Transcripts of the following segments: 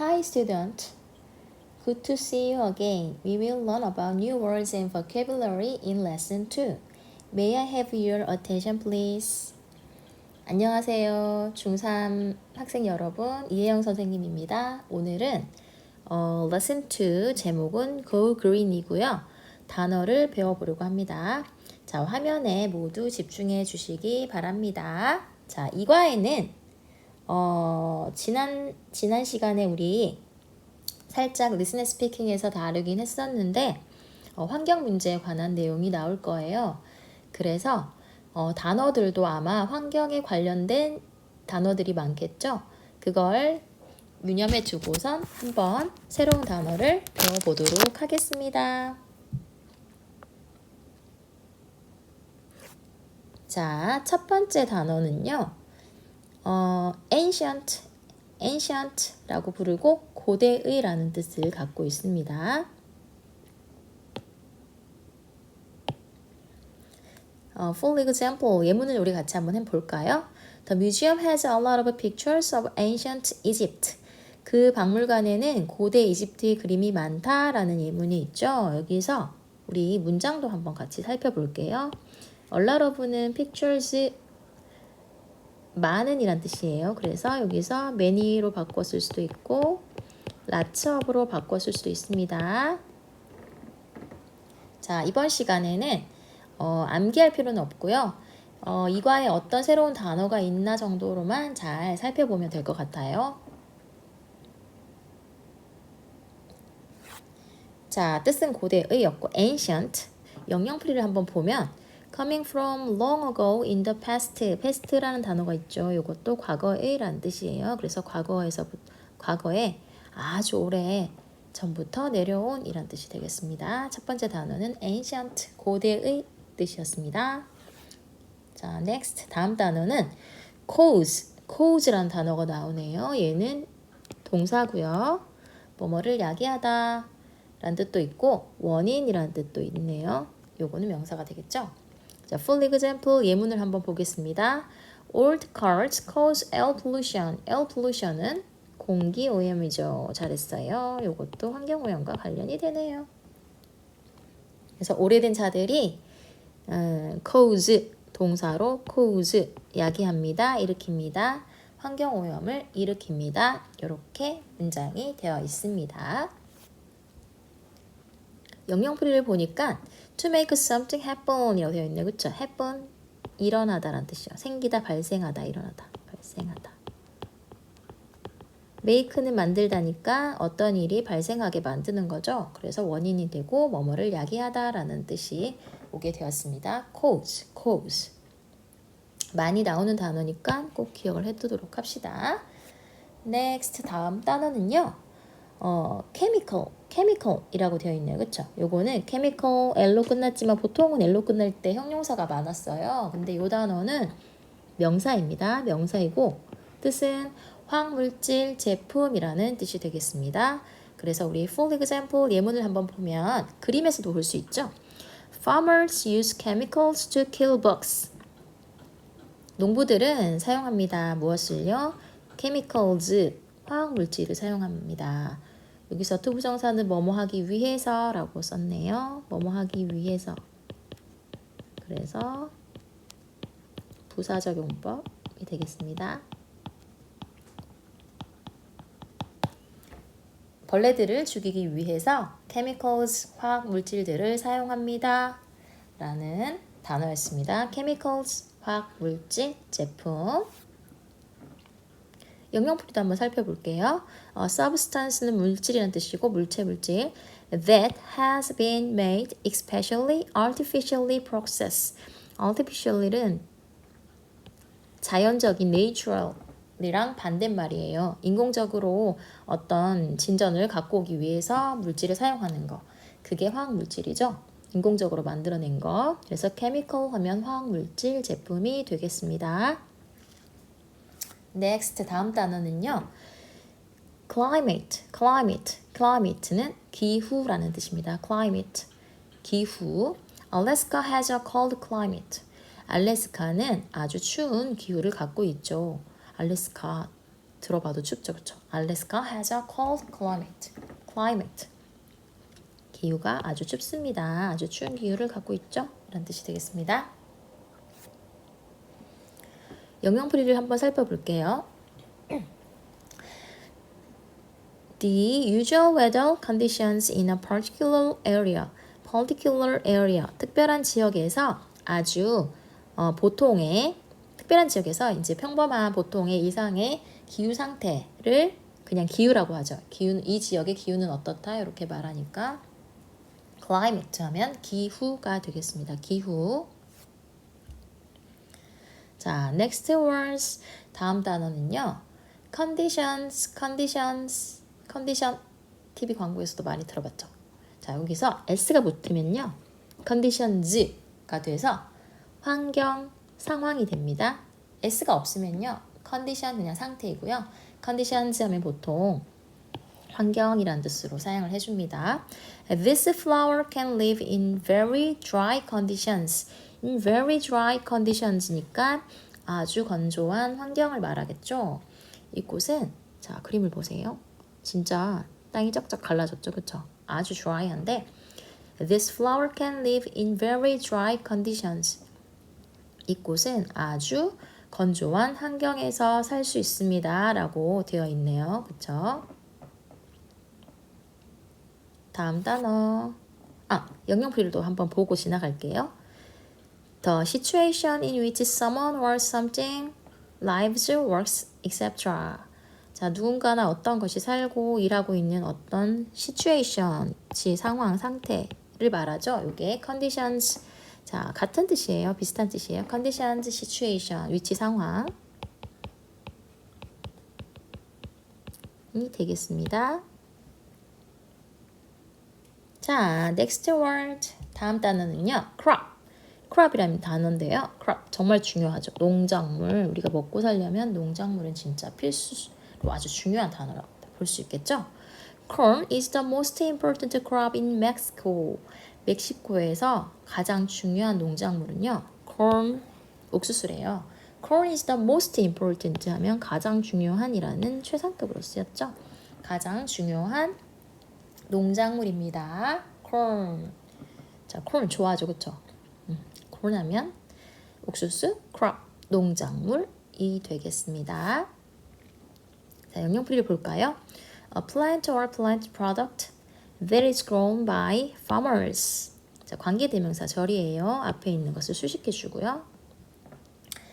Hi student. Good to see you again. We will learn about new words and vocabulary in lesson 2. May I have your attention please? 안녕하세요. 중3 학생 여러분, 이혜영 선생님입니다. 오늘은 어, lesson 2 제목은 Go Green이고요. 단어를 배워보려고 합니다. 자, 화면에 모두 집중해 주시기 바랍니다. 자, 이 과에는 어, 지난 지난 시간에 우리 살짝 리스닝 스피킹에서 다루긴 했었는데 어, 환경 문제에 관한 내용이 나올 거예요. 그래서 어, 단어들도 아마 환경에 관련된 단어들이 많겠죠. 그걸 유념해 두고선 한번 새로운 단어를 배워보도록 하겠습니다. 자, 첫 번째 단어는요. 어, ancient, ancient라고 부르고 고대의라는 뜻을 갖고 있습니다. 어, full example 예문을 우리 같이 한번 해볼까요? The museum has a lot of pictures of ancient Egypt. 그 박물관에는 고대 이집트의 그림이 많다라는 예문이 있죠. 여기서 우리 문장도 한번 같이 살펴볼게요. A lot of는 pictures 많은이란 뜻이에요. 그래서 여기서 many로 바꿨을 수도 있고 lots of로 바꿨을 수도 있습니다. 자, 이번 시간에는 어, 암기할 필요는 없고요. 어, 이 과에 어떤 새로운 단어가 있나 정도로만 잘 살펴보면 될 것 같아요. 자, 뜻은 고대의였고 ancient 영영풀이를 한번 보면 coming from long ago in the past. past라는 단어가 있죠. 이것도 과거에라는 뜻이에요. 그래서 과거에서 과거에 아주 오래 전부터 내려온 이란 뜻이 되겠습니다. 첫 번째 단어는 ancient 고대의 뜻이었습니다. 자, next 다음 단어는 cause cause라는 단어가 나오네요. 얘는 동사고요. 뭐뭐를 야기하다 라는 뜻도 있고 원인이라는 뜻도 있네요. 요거는 명사가 되겠죠. 자, full example 예문을 한번 보겠습니다. Old cars cause air pollution. air pollution은 공기 오염이죠. 잘했어요. 요것도 환경 오염과 관련이 되네요. 그래서 오래된 차들이 음, cause 동사로 cause 야기합니다. 일으킵니다. 환경 오염을 일으킵니다. 이렇게 문장이 되어 있습니다. 영영풀이를 보니까 to make something happen이라고 되어 있네요. 그쵸? happen 일어나다라는 뜻이요. 생기다, 발생하다, 일어나다, 발생하다. make는 만들다니까 어떤 일이 발생하게 만드는 거죠. 그래서 원인이 되고 뭐뭐를 야기하다라는 뜻이 오게 되었습니다. cause, cause. 많이 나오는 단어니까 꼭 기억을 해두도록 합시다. next 다음 단어는요. 어, chemical, chemical이라고 되어 있네요. 그쵸? 요거는 chemical L로 끝났지만 보통은 L로 끝날 때 형용사가 많았어요. 근데 요 단어는 명사입니다. 명사이고 뜻은 화학물질 제품이라는 뜻이 되겠습니다. 그래서 우리 full example 예문을 한번 보면 그림에서도 볼 수 있죠. Farmers use chemicals to kill bugs. 농부들은 사용합니다. 무엇을요? chemicals, 화학물질을 사용합니다. 여기서 투부정사는 뭐뭐 하기 위해서 라고 썼네요. 뭐뭐 하기 위해서. 그래서 부사적 용법이 되겠습니다. 벌레들을 죽이기 위해서 chemicals, 화학 물질들을 사용합니다. 라는 단어였습니다. chemicals, 화학 물질, 제품. 영양풀이도 한번 살펴볼게요. 어, substance는 물질이라는 뜻이고 물체 물질 that has been made especially artificially processed. artificially는 자연적인 natural 이랑 반대말이에요. 인공적으로 어떤 진전을 갖고 오기 위해서 물질을 사용하는 거. 그게 화학 물질이죠. 인공적으로 만들어낸 거. 그래서 chemical 하면 화학 물질 제품이 되겠습니다. Next 다음 단어는요. climate, climate, climate는 기후라는 뜻입니다. climate, 기후. Alaska has a cold climate. 알래스카는 아주 추운 기후를 갖고 있죠. 알래스카 들어봐도 춥죠, 그렇죠? 알래스카 has a cold climate. climate. 기후가 아주 춥습니다. 아주 추운 기후를 갖고 있죠? 라는 뜻이 되겠습니다. 영영풀이를 한번 살펴볼게요. The usual weather conditions in a particular area, particular area, 특별한 지역에서 아주 어, 보통의 특별한 지역에서 이제 평범한 보통의 이상의 기후 상태를 그냥 기후라고 하죠. 기후 이 지역의 기후는 어떻다 이렇게 말하니까 climate 하면 기후가 되겠습니다. 기후. 자, next words 다음 단어는요. conditions, conditions, condition TV 광고에서도 많이 들어봤죠. 자, 여기서 s가 붙으면요. conditions가 돼서 환경, 상황이 됩니다. s가 없으면요. condition 그냥 상태이고요. conditions 하면 보통 환경이란 뜻으로 사용을 해줍니다. This flower can live in very dry conditions. In very dry conditions니까 아주 건조한 환경을 말하겠죠. 이곳은 자 그림을 보세요. 진짜 땅이 쩍쩍 갈라졌죠, 그렇죠? 아주 dry한데 This flower can live in very dry conditions. 이곳은 아주 건조한 환경에서 살 수 있습니다. 라고 되어 있네요. 그쵸? 다음 단어. 아, 영영필도 한번 보고 지나갈게요. The situation in which someone or something lives, works, etc. 자, 누군가나 어떤 것이 살고 일하고 있는 어떤 situation, 지 상황, 상태를 말하죠. 이게 conditions. 자, 같은 뜻이에요. 비슷한 뜻이에요. conditions, situation, 위치, 상황. 이 되겠습니다. 자, next word. 다음 단어는요. crop. Crop이라는 단어인데요. crop 정말 중요하죠. 농작물. 우리가 먹고 살려면 농작물은 진짜 필수로 아주 중요한 단어라고 볼 수 있겠죠. Corn is the most important crop in Mexico. 멕시코에서 가장 중요한 농작물은요. corn 옥수수래요. corn is the most important 하면 가장 중요한이라는 최상급으로 쓰였죠. 가장 중요한 농작물입니다. corn. 자, corn 좋아하죠? 음, 하면 옥수수, crop, 농작물이 되겠습니다. 자, 영영풀이를 볼까요? A plant or plant product that is grown by farmers. 자, 관계대명사 절이에요. 앞에 있는 것을 수식해 주고요.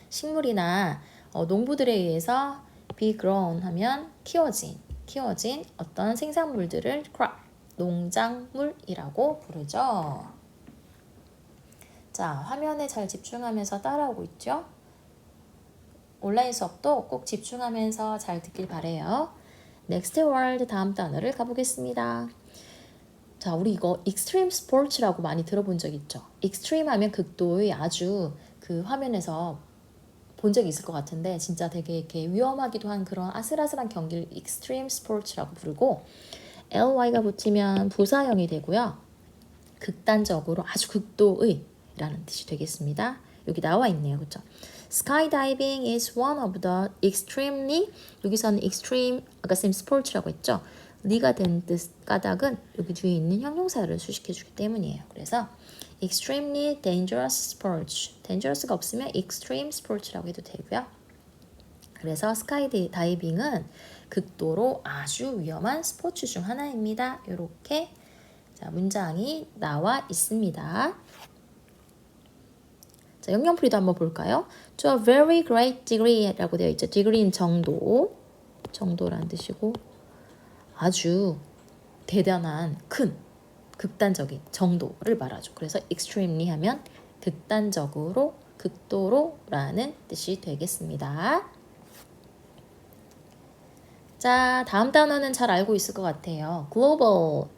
식물이나 어, 농부들에 의해서 be grown 하면 키워진, 키워진 어떤 생산물들을 crop, 농작물이라고 부르죠. 자, 화면에 잘 집중하면서 따라오고 있죠? 온라인 수업도 꼭 집중하면서 잘 듣길 바래요. Next word 다음 단어를 가보겠습니다. 자, 우리 이거 extreme sports라고 많이 들어본 적 있죠? extreme 하면 극도의 아주 그 화면에서 본 적이 있을 것 같은데 진짜 되게 이렇게 위험하기도 한 그런 아슬아슬한 경기를 extreme sports라고 부르고 ly가 붙이면 부사형이 되고요. 극단적으로 아주 극도의 라는 뜻이 되겠습니다. 여기 나와 있네요. 그렇죠? Skydiving is one of the extremely 여기서는 extreme 아까 쌤 스포츠라고 했죠. 리가 된 뜻 까닭은 여기 뒤에 있는 형용사를 수식해 주기 때문이에요. 그래서 extremely dangerous sports. dangerous가 없으면 extreme sports라고 해도 되고요. 그래서 스카이 다이빙은 극도로 아주 위험한 스포츠 중 하나입니다. 이렇게 자, 문장이 나와 있습니다. 자, 영영풀이도 한번 볼까요? To a very great degree라고 되어 있죠. degree는 정도, 정도라는 뜻이고 아주 대단한 큰 극단적인 정도를 말하죠. 그래서 extremely 하면 극단적으로, 극도로라는 뜻이 되겠습니다. 자, 다음 단어는 잘 알고 있을 것 같아요. global.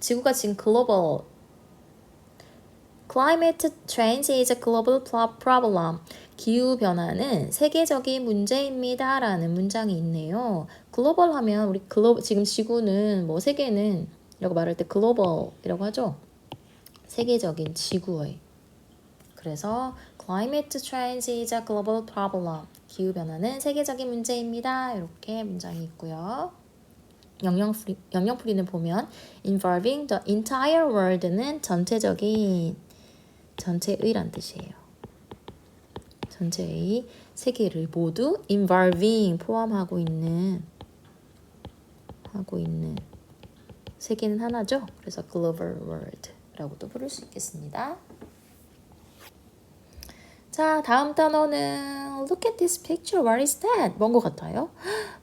지구가 지금 global. Climate change is a global problem. 기후 변화는 세계적인 문제입니다. 라는 문장이 있네요. 글로벌 하면 우리 글로 지금 지구는 뭐 세계는 이라고 말할 때 글로벌이라고 하죠. 세계적인 지구의. 그래서 climate change is a global problem. 기후 변화는 세계적인 문제입니다. 이렇게 문장이 있고요. 영영풀이, 영영풀이는 보면 involving the entire world는 전체적인 전체의란 뜻이에요. 전체의 세계를 모두 involving 포함하고 있는 하고 있는 세계는 하나죠. 그래서 global world라고도 부를 수 있겠습니다. 자, 다음 단어는 look at this picture. What is that? 뭔 것 같아요?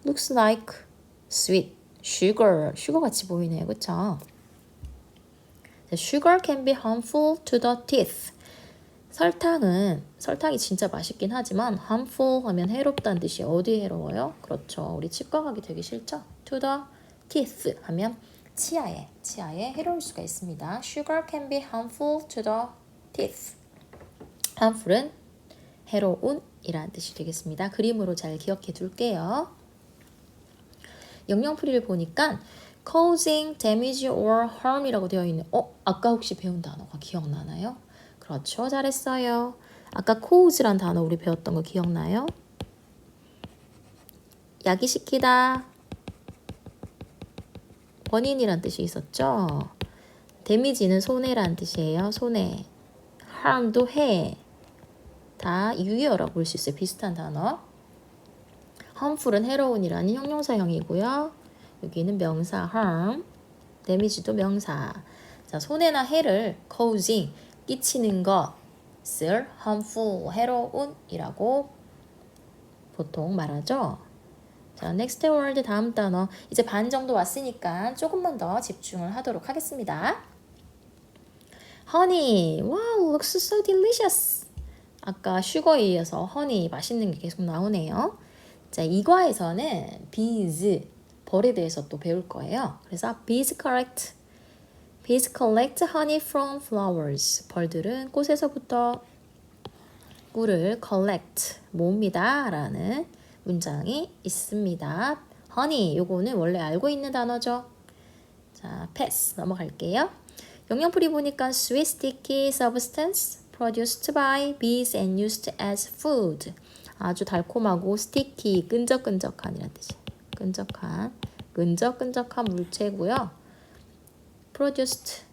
looks like sweet sugar. sugar 같이 보이네요. 그쵸? Sugar can be harmful to the teeth. 설탕은 설탕이 진짜 맛있긴 하지만 harmful 하면 해롭다는 뜻이 어디 해로워요? 그렇죠. 우리 치과 가기 되게 싫죠? to the teeth 하면 치아에 치아에 해로울 수가 있습니다. Sugar can be harmful to the teeth. harmful은 해로운이라는 뜻이 되겠습니다. 그림으로 잘 기억해 둘게요. 영영풀이를 보니까 causing damage or harm이라고 되어 있는 어? 아까 혹시 배운 단어가 기억나나요? 그렇죠. 잘했어요. 아까 cause란 단어 우리 배웠던 거 기억나요? 야기시키다 원인이란 뜻이 있었죠. 데미지는 손해란 뜻이에요. 손해. harm도 해. 다 유의어라고 볼 수 있어요. 비슷한 단어. harmful은 해로운이라는 형용사형이고요. 여기는 명사 harm, damage도 명사. 자, 손해나 해를 causing, 끼치는 것을 harmful, 해로운이라고 보통 말하죠. 자, next word 다음 단어. 이제 반 정도 왔으니까 조금만 더 집중을 하도록 하겠습니다. honey. Wow, looks so delicious. 아까 슈거에 이어서 허니 맛있는 게 계속 나오네요. 자, 이과에서는 bees 벌에 대해서 또 배울 거예요. 그래서 bees collect bees collect honey from flowers. 벌들은 꽃에서부터 꿀을 collect 모읍니다라는 문장이 있습니다. honey 요거는 원래 알고 있는 단어죠. 자, pass 넘어갈게요. 영양풀이 보니까 sweet sticky substance produced by bees and used as food. 아주 달콤하고 스티키, 끈적끈적한이라는 뜻이. 끈적한, 끈적끈적한 물체고요. produced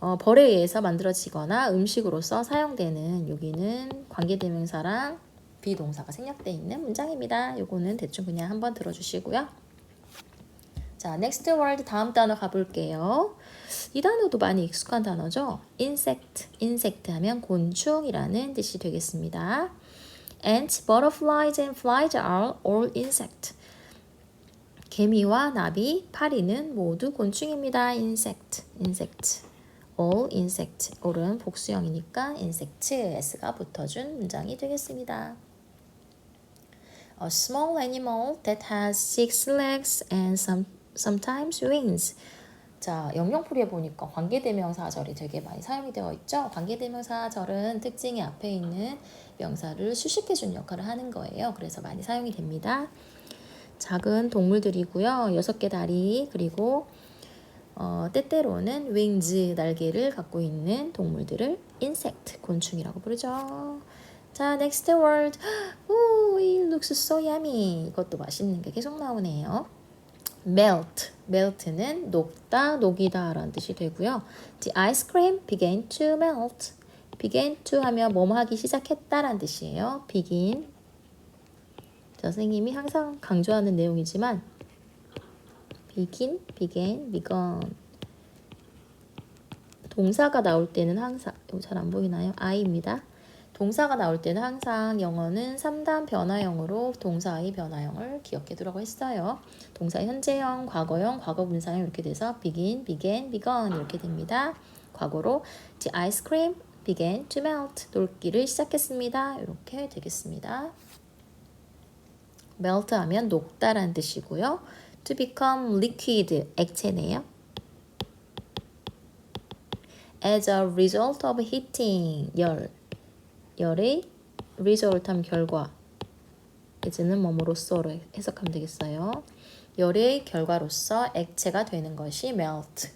어, 벌에 의해서 만들어지거나 음식으로서 사용되는 여기는 관계대명사랑 비동사가 생략되어 있는 문장입니다. 요거는 대충 그냥 한번 들어주시고요. 자, next word 다음 단어 가볼게요. 이 단어도 많이 익숙한 단어죠. insect, insect 하면 곤충이라는 뜻이 되겠습니다. Ants, butterflies and flies are all insect. 개미와 나비, 파리는 모두 곤충입니다. insect, insect. all insect. all은 복수형이니까 insect, s가 붙어준 문장이 되겠습니다. A small animal that has six legs and some sometimes wings. 자, 영영풀이에 보니까 관계대명사절이 되게 많이 사용이 되어 있죠. 관계대명사절은 특징이 앞에 있는 명사를 수식해주는 역할을 하는 거예요. 그래서 많이 사용이 됩니다. 작은 동물들이고요. 여섯 개 다리 그리고 어, 때때로는 wings 날개를 갖고 있는 동물들을 insect 곤충이라고 부르죠. 자, next word. 오, it looks so yummy. 이것도 맛있는 게 계속 나오네요. melt, melt는 녹다, 녹이다 라는 뜻이 되고요. The ice cream began to melt. Began to 하면 뭐뭐 하기 시작했다 라는 뜻이에요. begin. 자, 선생님이 항상 강조하는 내용이지만 begin, began, begun. 동사가 나올 때는 항상 잘 안 보이나요? I입니다. 동사가 나올 때는 항상 영어는 3단 변화형으로 동사의 변화형을 기억해 두라고 했어요. 동사 현재형, 과거형, 과거 분사형 이렇게 돼서 begin, began, begun 이렇게 됩니다. 과거로 the ice cream began to melt. 녹기를 시작했습니다. 이렇게 되겠습니다. melt 하면 녹다라는 뜻이고요. to become liquid, 액체네요. as a result of heating, 열. 열의 result 하면 결과 이제는 뭐뭐로써로 해석하면 되겠어요. 열의 결과로서 액체가 되는 것이 melt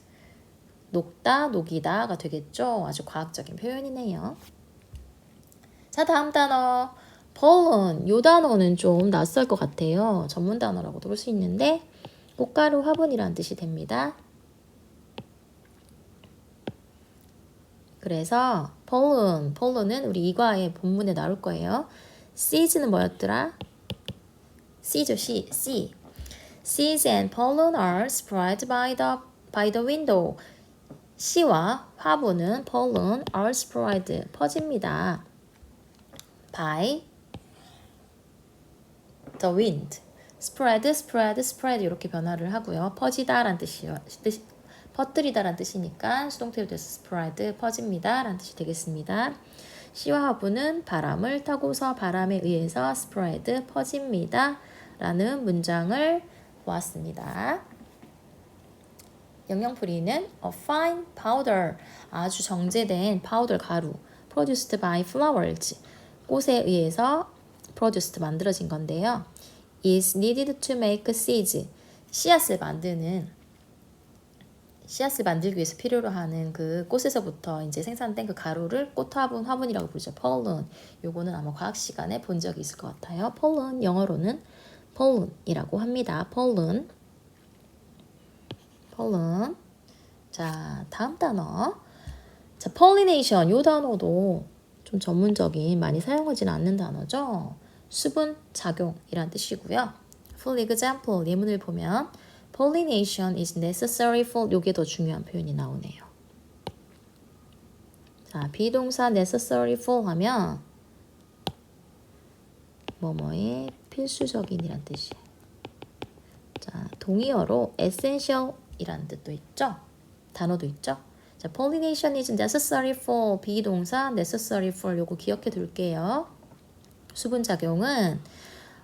녹다, 녹이다가 되겠죠. 아주 과학적인 표현이네요. 자, 다음 단어. pollen. 요 단어는 좀 낯설 것 같아요. 전문 단어라고도 볼 수 있는데 꽃가루 화분이라는 뜻이 됩니다. 그래서 pollen, pollen은 우리 이과의 본문에 나올 거예요. seeds는 뭐였더라? C죠, C, C. Seeds and pollen are spread by the by the window. C와 화분은 pollen are spread 퍼집니다. by the wind. spread, spread, spread 이렇게 변화를 하고요. 퍼지다라는 뜻이요. 뜻, 퍼뜨리다라는 뜻이니까 수동태로 돼서 spread 퍼집니다라는 뜻이 되겠습니다. C와 화분은 바람을 타고서 바람에 의해서 spread 퍼집니다. 라는 문장을 보았습니다. 영양풀이는 a fine powder 아주 정제된 파우더 가루 produced by flowers 꽃에 의해서 produced 만들어진 건데요. is needed to make seeds 씨앗을 만드는 씨앗을 만들기 위해서 필요로 하는 그 꽃에서부터 이제 생산된 그 가루를 꽃 화분 화분이라고 부르죠. pollen. 요거는 아마 과학 시간에 본 적이 있을 것 같아요. pollen 영어로는 pollen이라고 합니다. pollen. Pollen. 자, 다음 단어. 자, pollination. 요 단어도 좀 전문적인 많이 사용하지는 않는 단어죠. 수분 작용이란 뜻이고요. full example 예문을 보면 pollination is necessary for 요게 더 중요한 표현이 나오네요. 자, 비동사 necessary for 하면 뭐뭐의 필수적인이란 뜻이에요. 자, 동의어로 essential 이라는 뜻도 있죠. 단어도 있죠. 자, pollination is necessary for 비동사 necessary for 요거 기억해 둘게요. 수분 작용은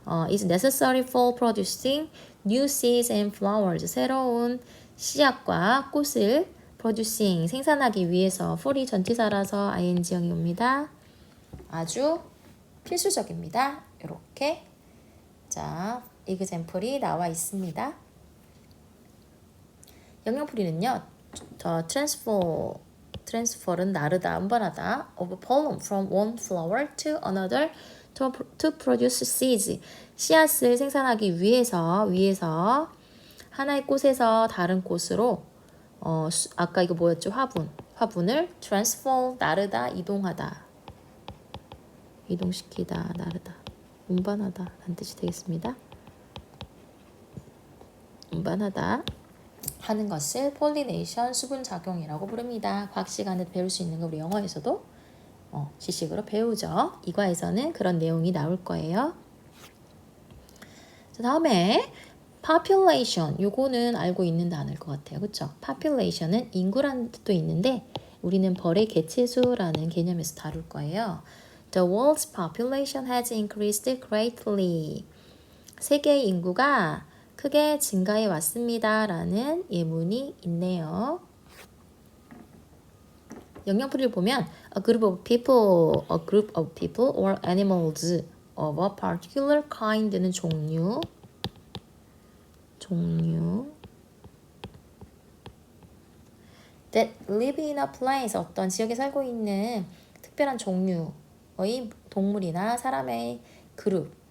어, is necessary for producing new seeds and flowers. 새로운 씨앗과 꽃을 producing 생산하기 위해서 for이 전치사라서 ing형이 옵니다. 아주 필수적입니다. 이렇게 자, example이 나와 있습니다. 영양풀이는요. 더 transfer transfer은 나르다, 운반하다 of pollen from one flower to another to, to produce seeds. 씨앗을 생산하기 위해서 위해서 하나의 꽃에서 다른 꽃으로 어, 수, 아까 이거 뭐였죠? 화분. 화분을 transfer 나르다, 이동하다. 이동시키다, 나르다. 운반하다 라는 뜻이 되겠습니다. 운반하다 하는 것을 폴리네이션 수분 작용이라고 부릅니다. 과학 시간에 배울 수 있는 거 우리 영어에서도 어, 지식으로 배우죠. 이과에서는 그런 내용이 나올 거예요. 자, 다음에 population 요거는 알고 있는 단어일 것 같아요. 그렇죠? population은 인구라는 뜻도 있는데 우리는 벌의 개체수라는 개념에서 다룰 거예요. The world's population has increased greatly. 세계의 인구가 크게 증가해 왔습니다. 라는 예문이 있네요. 영양풀이를 보면 a group of people, a group of people or animals of a particular kind는 종류, 종류 that live in a place 어떤 지역에 살고 있는 특별한 종류의 동물이나 사람의 그룹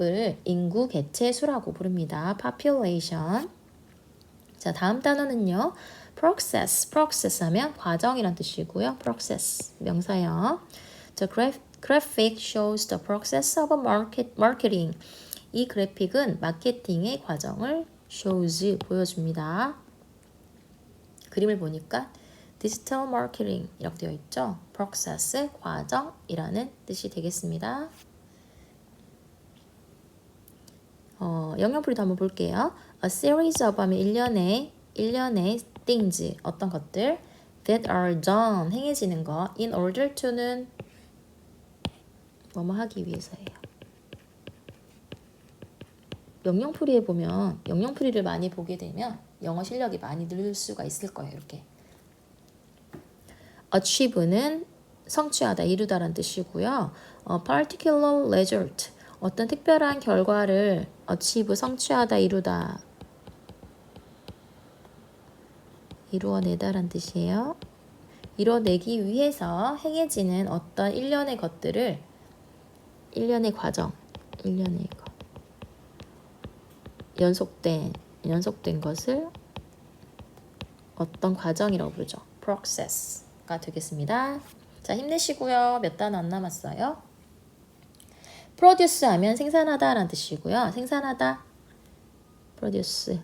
을 인구 개체 수라고 부릅니다. population. 자, 다음 단어는요. process. process 하면 과정이란 뜻이고요. process 명사형. The graphic shows the process of market, marketing. 이 그래픽은 마케팅의 과정을 shows 보여줍니다. 그림을 보니까 디지털 마케팅 이렇게 되어 있죠. process 과정이라는 뜻이 되겠습니다. 어, 영역풀이도 한번 볼게요. A series of 하면 1년에 1년의 things 어떤 것들 that are done 행해지는 거 in order to는 뭐뭐 하기 위해서예요. 영영풀이에 보면 영영풀이를 많이 보게 되면 영어 실력이 많이 늘 수가 있을 거예요. 이렇게 achieve는 성취하다, 이루다라는 뜻이고요. 어, particular result 어떤 특별한 결과를 achieve 성취하다, 이루다 이루어내다란 뜻이에요. 이뤄내기 위해서 행해지는 어떤 일련의 것들을 1년의 과정, 1년의 거. 연속된 연속된 것을 어떤 과정이라고 부르죠. process가 되겠습니다. 자, 힘내시고요. 몇 단어 안 남았어요. Produce 하면 생산하다라는 뜻이고요. 생산하다 produce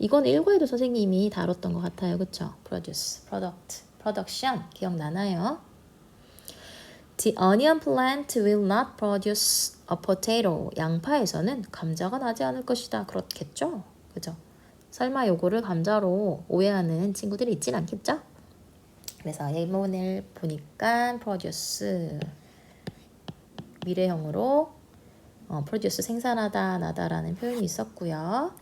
이건 일과에도 선생님이 다뤘던 것 같아요. 그쵸? produce, product, production 기억나나요? The onion plant will not produce a potato. 양파에서는 감자가 나지 않을 것이다. 그렇겠죠? 그죠? 설마 요거를 감자로 오해하는 친구들이 있진 않겠죠? 그래서 예문을 보니까 produce 미래형으로 어, produce 생산하다 나다라는 표현이 있었고요.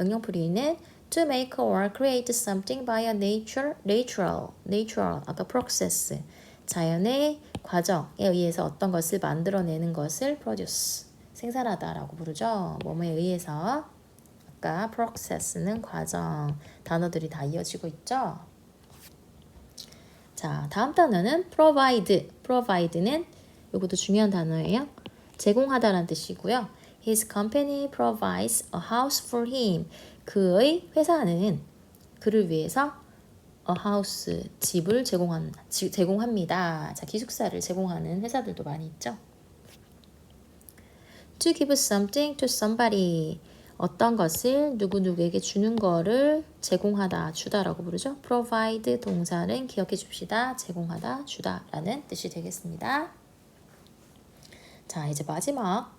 영영풀이는 to make or create something by a nature, natural, natural 아까 process 자연의 과정에 의해서 어떤 것을 만들어내는 것을 produce 생산하다라고 부르죠. 뭐뭐에 의해서 아까 process는 과정 단어들이 다 이어지고 있죠. 자, 다음 단어는 provide. provide는 이것도 중요한 단어예요. 제공하다라는 뜻이고요. His company provides a house for him. 그의 회사는 그를 위해서 a house 집을 제공한 지, 제공합니다. 자, 기숙사를 제공하는 회사들도 많이 있죠. To give something to somebody. 어떤 것을 누구누구에게 주는 거를 제공하다, 주다라고 부르죠. provide 동사는 기억해 줍시다. 제공하다, 주다라는 뜻이 되겠습니다. 자, 이제 마지막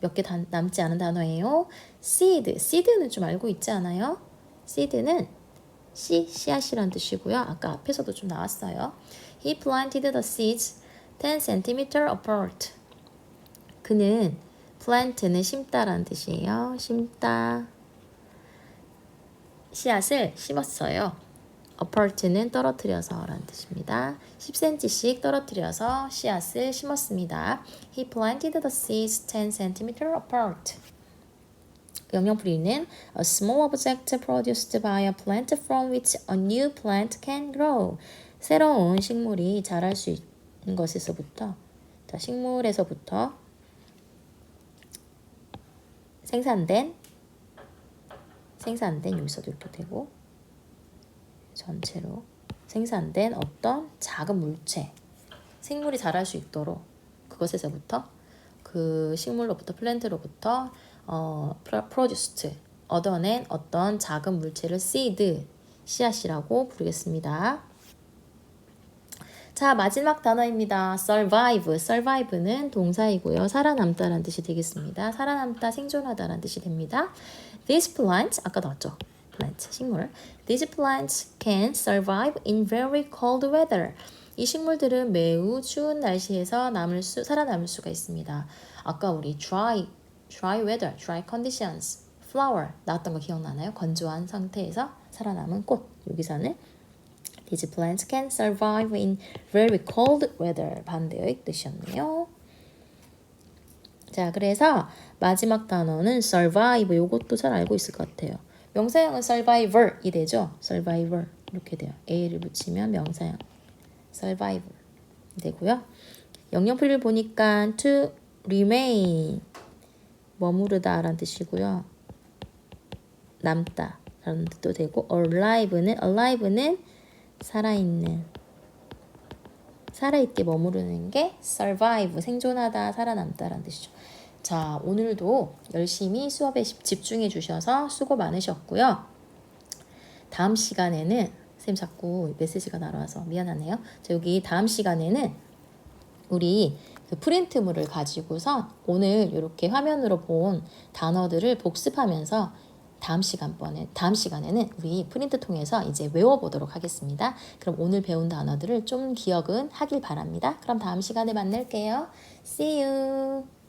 몇 개 남지 않은 단어예요. seed. seed는 좀 알고 있지 않아요? seed는 씨, 씨앗이란 뜻이고요. 아까 앞에서도 좀 나왔어요. He planted the seeds 10 cm apart. 그는 plant는 심다라는 뜻이에요. 심다. 씨앗을 심었어요. Apart는 떨어뜨려서 라는 뜻입니다. 10cm씩 떨어뜨려서 씨앗을 심었습니다. He planted the seeds 10 cm apart. 영영풀이는 a small object produced by a plant from which a new plant can grow. 새로운 식물이 자랄 수 있는 것에서부터 자, 식물에서부터 생산된 생산된 여기서도 이렇게 되고 전체로 생산된 어떤 작은 물체 생물이 자랄 수 있도록 그것에서부터 그 식물로부터 플랜트로부터 어, produced 얻어낸 어떤 작은 물체를 seed 씨앗이라고 부르겠습니다. 자 마지막 단어입니다. survive. survive는 동사이고요. 살아남다라는 뜻이 되겠습니다. 살아남다, 생존하다라는 뜻이 됩니다. These plants 아까 나왔죠. Plant 식물. These plants can survive in very cold weather. 이 식물들은 매우 추운 날씨에서 남을 수, 살아남을 수가 있습니다. 아까 우리 dry, dry weather, dry conditions, flower 나왔던 거 기억나나요? 건조한 상태에서 살아남은 꽃. 여기서는 These plants can survive in very cold weather. 반대의 뜻이었네요. 자, 그래서 마지막 단어는 survive. 요것도 잘 알고 있을 것 같아요. 명사형은 survivor이 되죠. survivor 이렇게 돼요. a를 붙이면 명사형 survivor 되고요. 영영풀이를 보니까 to remain 머무르다 라는 뜻이고요. 남다 라는 뜻도 되고 alive는 alive는 살아있는 살아있게 머무르는 게 survive 생존하다 살아남다 라는 뜻이죠. 자, 오늘도 열심히 수업에 집중해 주셔서 수고 많으셨고요. 다음 시간에는 쌤 자꾸 메시지가 날아와서 미안하네요. 자, 여기 다음 시간에는 우리 그 프린트물을 가지고서 오늘 이렇게 화면으로 본 단어들을 복습하면서 다음 시간번에 다음 시간에는 우리 프린트 통해서 이제 외워보도록 하겠습니다. 그럼 오늘 배운 단어들을 좀 기억은 하길 바랍니다. 그럼 다음 시간에 만날게요. See you.